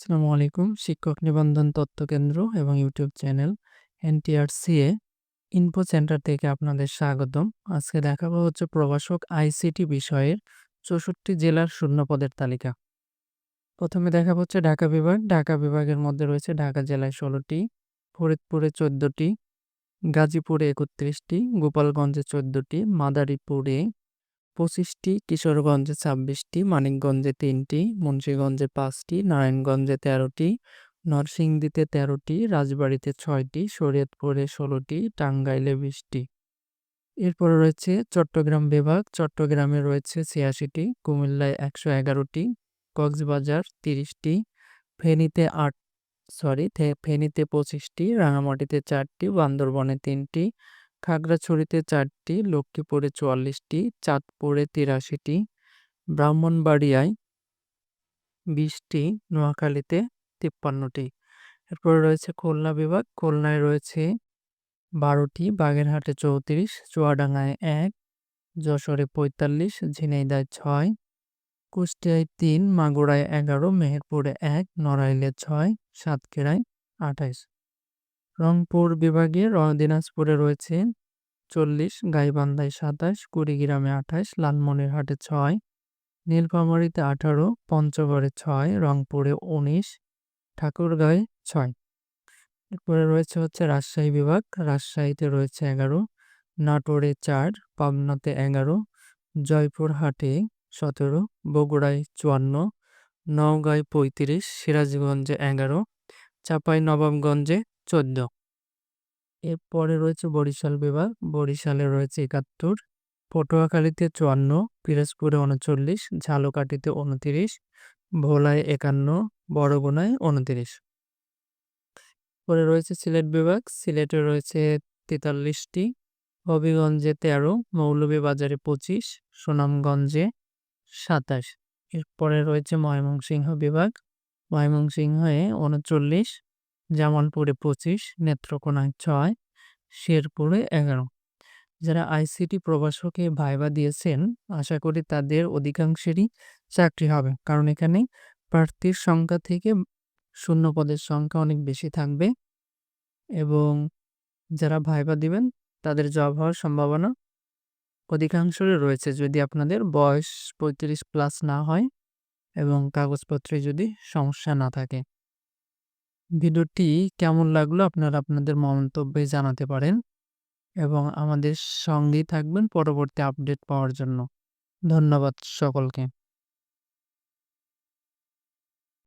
আসসালামু আলাইকুম, শিক্ষক নিবন্ধন তথ্য কেন্দ্র এবং YouTube channel NTRCA info centre থেকে আপনাদের স্বাগতম। আজকে দেখাবো হচ্ছে প্রভাষক আইসিটি বিষয়ের চৌষট্টি জেলার শূন্যপদের তালিকা। প্রথমে দেখা হচ্ছে ঢাকা বিভাগ। ঢাকা বিভাগের মধ্যে রয়েছে ঢাকা জেলায় ষোলোটি, ফরিদপুরে চোদ্দটি, গাজীপুরে একত্রিশটি, গোপালগঞ্জে চোদ্দটি, মাদারীপুরে পঁচিশটি, কিশোরগঞ্জে ছাব্বিশটি, মানিকগঞ্জে তিনটি, মুন্সীগঞ্জে পাঁচটি, নারায়ণগঞ্জে তেরোটি, নরসিংদীতে তেরোটি, রাজবাড়িতে ছয়টি, শরীয়তপুরে ষোলোটি, টাঙ্গাইলে বিশটি। এরপরে রয়েছে চট্টগ্রাম বিভাগ। চট্টগ্রামে রয়েছে ছিয়াশিটি, কুমিল্লায় একশো এগারোটি, কক্সবাজার তিরিশটি, ফেনীতে আট, সরি ফেনীতে পঁচিশটি, রাঙামাটিতে চারটি, বান্দরবনে তিনটি খাগড়াছড়িতে চারটি, লক্ষ্মীপুরে চুয়াল্লিশটি, চাঁদপুরে তিরাশিটি, ব্রাহ্মণবাড়িয়ায় বিশটি, নোয়াখালীতে তিপ্পান্নটি। এরপরে রয়েছে খুলনা বিভাগ। খুলনায় রয়েছে বারোটি, বাগেরহাটে চৌত্রিশ, চুয়াডাঙ্গায় এক, যশোরে পঁয়তাল্লিশ, ঝিনাইদায় ছয়, কুষ্টিয়ায় তিন, মাগুরায় এগারো, মেহেরপুরে এক, নড়াইলে ছয়, সাতক্ষীরায় আঠাইশ। রংপুর বিভাগে দিনাজপুরে রয়েছে চল্লিশ, গাইবান্ধায় সাতাশ, কুড়িগ্রামে আঠাশ, লালমনিরহাটে ছয়, নীলফামারীতে আঠারো, পঞ্চগড়ে ছয়, রংপুরে উনিশ, ঠাকুরগাঁয়ে ছয়। এরপরে রয়েছে হচ্ছে রাজশাহী বিভাগ, রাজশাহীতে রয়েছে এগারো, নাটোরে চার, পাবনাতে এগারো, জয়পুরহাটে সতেরো, বগুড়ায় চুয়ান্ন, নওগাঁয় পঁয়ত্রিশ, সিরাজগঞ্জে এগারো, চাপাই নবাবগঞ্জে চোদ্দ। এরপরে রয়েছে বরিশাল বিভাগ। বরিশালে রয়েছে একাত্তর, পটুয়াখালীতে চুয়ান্ন, পিরোজপুরে উনচল্লিশ, ঝালকাঠিতে উনতিরিশ, ভোলায় একান্ন, বরগুনায় উনতিরিশ। পরে রয়েছে সিলেট বিভাগ। সিলেটে রয়েছে তেতাল্লিশটি, হবিগঞ্জে তেরো, মৌলভীবাজারে পঁচিশ, সুনামগঞ্জে সাতাশ। এরপরে রয়েছে ময়মনসিংহ বিভাগ। ময়মনসিংহে উনচল্লিশ জামালপুরে পঁচিশ, নেত্রকোনায় ছয়, শেরপুরে এগারো। যারা আইসিটি প্রবাসকে ভাইবা দিয়েছেন, আশা করি তাদের অধিকাংশেরই চাকরি হবে। কারণ এখানে প্রার্থীর সংখ্যা থেকে শূন্য পদের সংখ্যা অনেক বেশি থাকবে। এবং যারা ভাইবা দিবেন, তাদের জব হওয়ার সম্ভাবনা অধিকাংশই রয়েছে। যদি আপনাদের বয়স পঁয়ত্রিশ প্লাস না হয় এবং কাগজপত্রে যদি সমস্যা না থাকে। ভিডিওটি কেমন লাগল আপনারা আপনাদের মন্তব্যে জানাতে পারেন এবং আমাদের সঙ্গেই থাকবেন পরবর্তী আপডেট পাওয়ার জন্য। ধন্যবাদ সকলকে।